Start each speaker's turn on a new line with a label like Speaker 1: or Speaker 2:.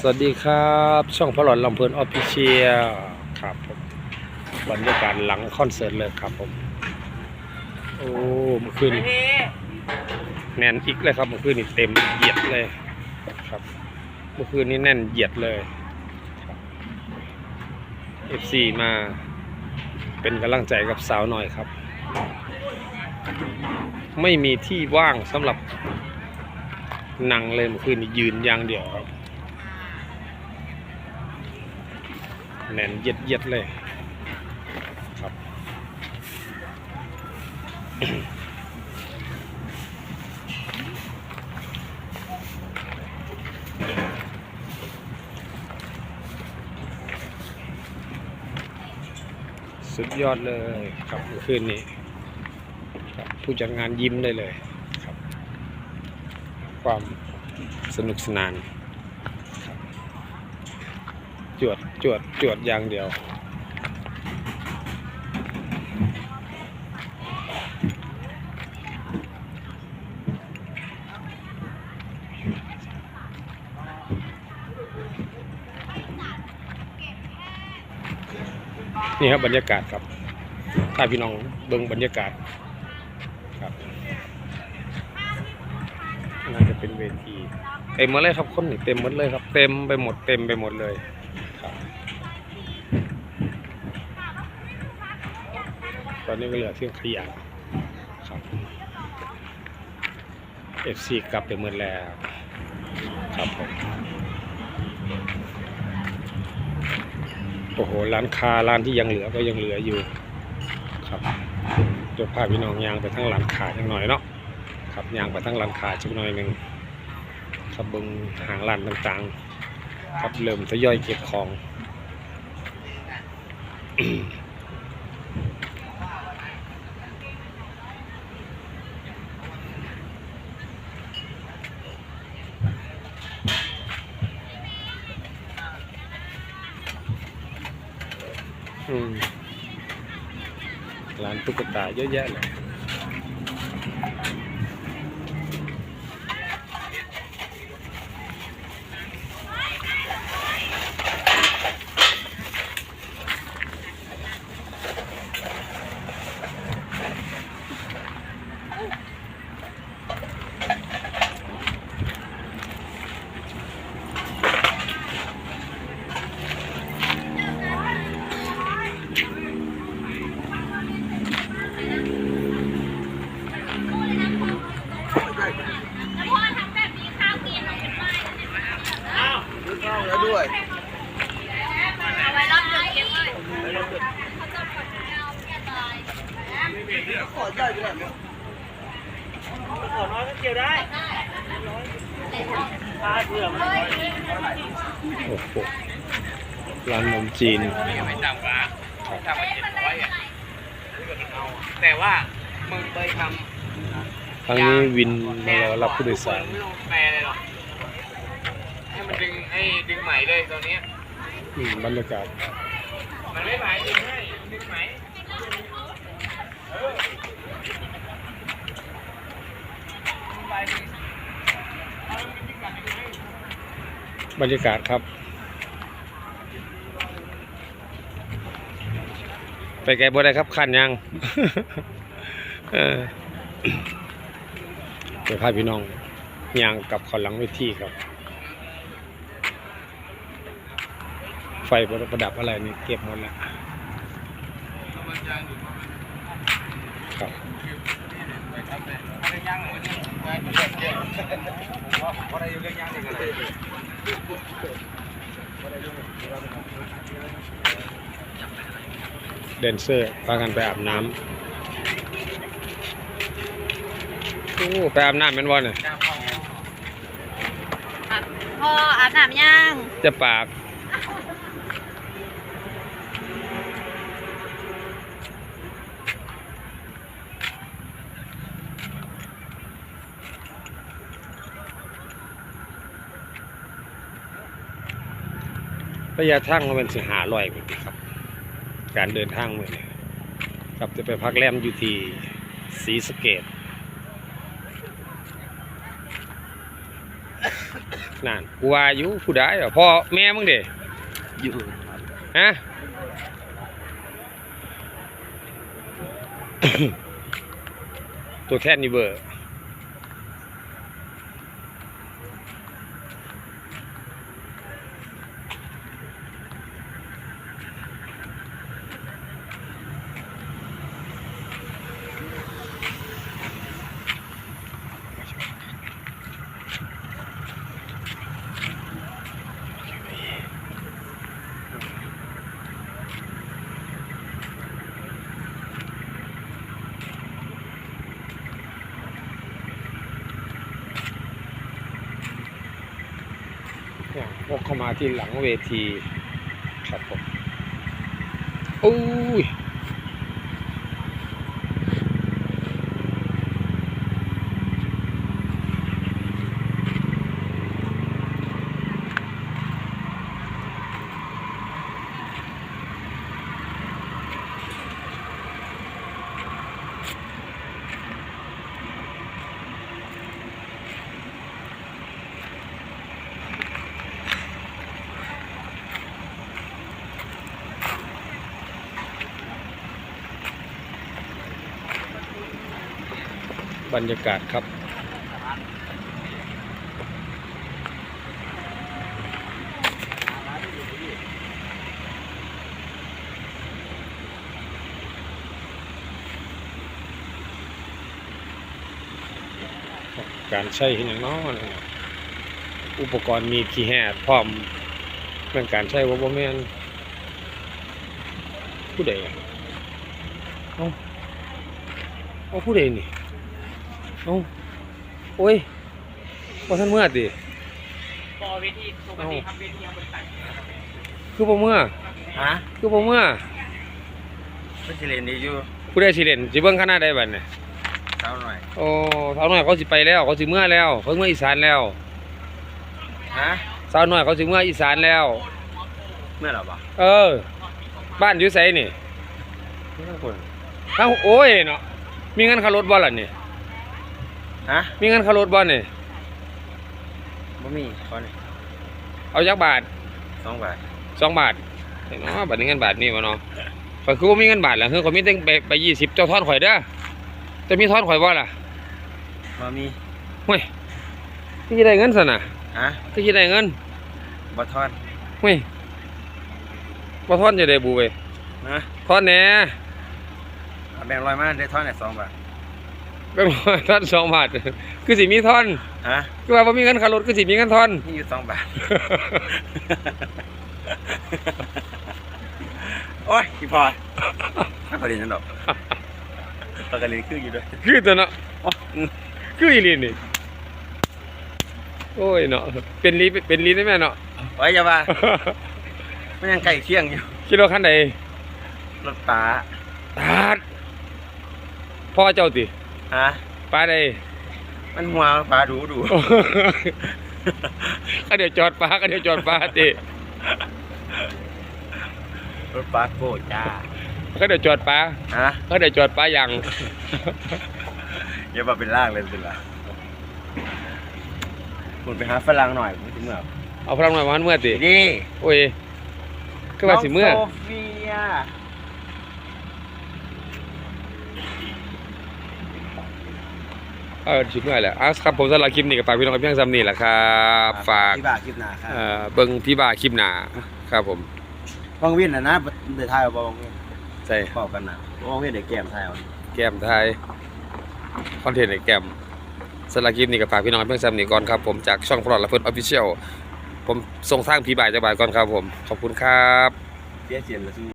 Speaker 1: สวัสดีครับ ช่องพลอนลำเพลินออฟฟิเชียลครับผมบรรยากาศหลังคอนเสิร์ตเลยครับผม โอ้เมื่อคืนแน่นอีกเลยครับเมื่อคืนนี้เต็มเหยียดเลยครับ เมื่อคืนนี้แน่นเหยียดเลยเอฟซีมาเป็นกำลังใจกับสาวหน่อยครับ ไม่มีที่ว่างสำหรับนั่งเลยเมื่อคืนนี้ยืนอย่างเดียวครับ แน่นเย็ดเย็ดเลยครับ สุดยอดเลยครับคืนนี้ครับผู้จัดงานยิ้มได้เลยครับ ความสนุกสนานครับ จวดจวดอย่างเดียว นี่ครับบรรยากาศครับ ถ้าพี่น้องเบิ่งบรรยากาศครับน่าจะเป็นเวทีเต็มหมดเลยครับคนนี่เต็มหมดเลยครับ เต็มไปหมดเต็มไปหมดเลย ตอนนี้ก็เหลือเพียงขยะครับ FC กลับไปหมดแล้วครับผมโอ้โหร้านค้าร้านที่ยังเหลือก็ยังเหลืออยู่ครับเดี๋ยวพาพี่น้องยางไปทั้งร้านค้าจังหน่อยเนาะครับยางไปทั้งร้านค้าจังหน่อยหนึ่งครับเบิงหางร้านต่างๆ ครับเริ่มทยอยเก็บของ ร้านตุ๊กตาเยอะแยะเลย
Speaker 2: แล้วพ่อทำแบบนี้ข้าวกินมันเป็นไม้
Speaker 3: เข้าแล้วด้วย
Speaker 2: เอาไว้รอบเดียวเก็บไว้เขาจะกดเอาแค่ตาย
Speaker 3: ขอใหญ่ด้วยเนี่ย
Speaker 4: ขอน้อยก็เกี่ยวได้ปลาเผื่อมัน
Speaker 1: โอ้โหร้านนมจีน
Speaker 4: ไม่ต่ำกว่าต่ำกว่าเจ็ดร้อยอะแต่ว่ามึงเคยทำ
Speaker 1: ทางนี้วินมารอรับผู้โดยสาร
Speaker 4: ไม่ต้องแปลเลยหรอกให้มันดึงให้ดึงไหมเลยตอนนี้
Speaker 1: อืมบรรยากาศ
Speaker 4: มันไม่ไหมดึงให้ดึงไหม
Speaker 1: บรรยากาศครับ ไปไกลบ่ได้ครับขันยังเออ เดี๋ยวพาพี่น้องยางกับขอหลังเวทีครับ ไฟประดับอะไรนี่เก็บหมดแล้วครับแดนเซอร์พากันไปอาบน้ำ โอ้ไปอาบน้ำแมันวันเนี่ย
Speaker 2: พ่ออาบน้ำยัง
Speaker 1: จะปากระยะทางมันเป็นสิหาลอยไปครับ การเดินทางเลยครับจะไปพักแรมอยู่ที่ศรีสะเกด นั่นกูว่าอยู่ผู้ใดอะพ่อแม่มึงเด้
Speaker 3: อยู่
Speaker 1: ฮะตัวแทนนี่เบอร์ เข้ามาที่หลังเวทีครับผมอุ้ย บรรยากาศครับ การใช้เห็นอย่างน้อยอุปกรณ์มีขี้แห่พร้อมเรื่องการใช้ว่าบ่แม่นผู้ใดอะเอาเอาผู้ใดนี่ เอ้าโอ้ยพอท่านเมื่อดิ
Speaker 4: ปอเวทีปกติทำเวทียังบริษัท
Speaker 1: คือบ่เมื่อ
Speaker 3: ฮะ
Speaker 1: คือบ่เมื่อ
Speaker 3: ไม่ใช่เล่นดีอยู่
Speaker 1: ผู้ใดสิเล่นสิเบิ่งคณะใดบัดเนี่ย
Speaker 3: เช้าหน่อย
Speaker 1: โอ้สาวน้อยเขาสิไปแล้วเขาสิเมื่อแล้วเขาเมื่ออีสานแล้ว
Speaker 3: ฮะ
Speaker 1: สาวน้อยเขาสิเมื่ออีสานแล้ว
Speaker 3: เมื่อไหร่ปะ
Speaker 1: เออ บ้านอยู่ไสนี่
Speaker 3: ไม่ต้องคน
Speaker 1: เอ้าโอ้ยเนาะมีเงินค่ารถบ่ล่ะนี่
Speaker 3: ฮะ
Speaker 1: มีเงินค่ารถบ่นี่
Speaker 3: บ่มีขอนี่
Speaker 1: เอาจักบาท
Speaker 3: สองบาท
Speaker 1: สองบาทเห็นเนาะบัดนี้เงินบาทนี่บ่เนาะข่อยคือบ่มีเงินบาทแล้วคือข่อยมีแต่ไปไป20เจ้าทอนข่อยเด้อจะมีทอนข่อยบ่ล่ะ
Speaker 3: บ่มี
Speaker 1: เฮ้ยที่สิได้เงินซั่นน่ะ
Speaker 3: ฮะ
Speaker 1: ที่สิได้เงิน
Speaker 3: บ่ทอด
Speaker 1: เฮ้ยบ่ทอนจะได้บูเว้ย
Speaker 3: ฮะ
Speaker 1: ทอนแหน่
Speaker 3: เอาแบ่งร้อยมาได้ทอดไหนสองบาท
Speaker 1: เป็นว่าทอนสองบาทคือสิมีทอน
Speaker 3: ฮะ
Speaker 1: คือว่าบ่มีเงินค่ารถคือสิมีเงินทอน
Speaker 3: นี่อยู่สองบาท โอ้ยพี่พลอยไม่พอดีนั่นดอกปกติคืออยู่ด้วย
Speaker 1: คือตัวเนาะคืออีหลีนี่โอ้ยเนาะเป็นลีเป็นลีได้แม่เนาะ
Speaker 3: ไว้อย่าว่ามันยังไก่เคี่ยงอยู่
Speaker 1: คิดว่าคันใด
Speaker 3: รถป้า
Speaker 1: ตาดพ่อเจ้าติ
Speaker 3: ฮะ
Speaker 1: ป้าใด
Speaker 3: มันหัวป้าดูดู
Speaker 1: ก็เดี๋ยวจอดป้าก็เดี๋ยวจอดป้าติ
Speaker 3: รถป้าโกรธจ้า
Speaker 1: ก็เดี๋ยวจอดป้า
Speaker 3: ฮะ
Speaker 1: ก็เดี๋ยวจอดป้ายัง
Speaker 3: อย่ามาเป็นล่างเลยเป็นล่างคุณไปหาฝรั่งหน่อยผมถึงเมื่อ
Speaker 1: เอาพลังหน่อยมาหันเมื่อติ
Speaker 3: ดี
Speaker 1: โอ้ยก็ว่าสิเมื่อ
Speaker 3: น้งโซเฟีย
Speaker 1: เออสิเมื่อแหละอะครับผมสำหรับคลิปนี้ก็ฝากพี่น้องกับเพียงซ้ำนี่แหละครับฝาก
Speaker 3: ที่บ้านคลิปหน้าครับ
Speaker 1: เอ่อเบิ่งพี่บ่าคลิปหน้าครับผม
Speaker 3: วังเวียนนะนะเดี๋ยวทายเอาบ่วังเวียน
Speaker 1: ใส่
Speaker 3: เป่ากันนะวังเวียนเดี๋ยวแกมทายเอา
Speaker 1: แก้มไทยคอนเทนต์ในแก้มสำหรับคลิปนี้ก็ฝากพี่น้องเพื่อนซ้ำนี่ก่อนครับผมจากช่องพลอดและเพื่อนออฟฟิเชียลผมส่งทางพี่บ่ายจะบ่ายก่อนครับผมขอบคุณครับ
Speaker 3: เสียเสียนละ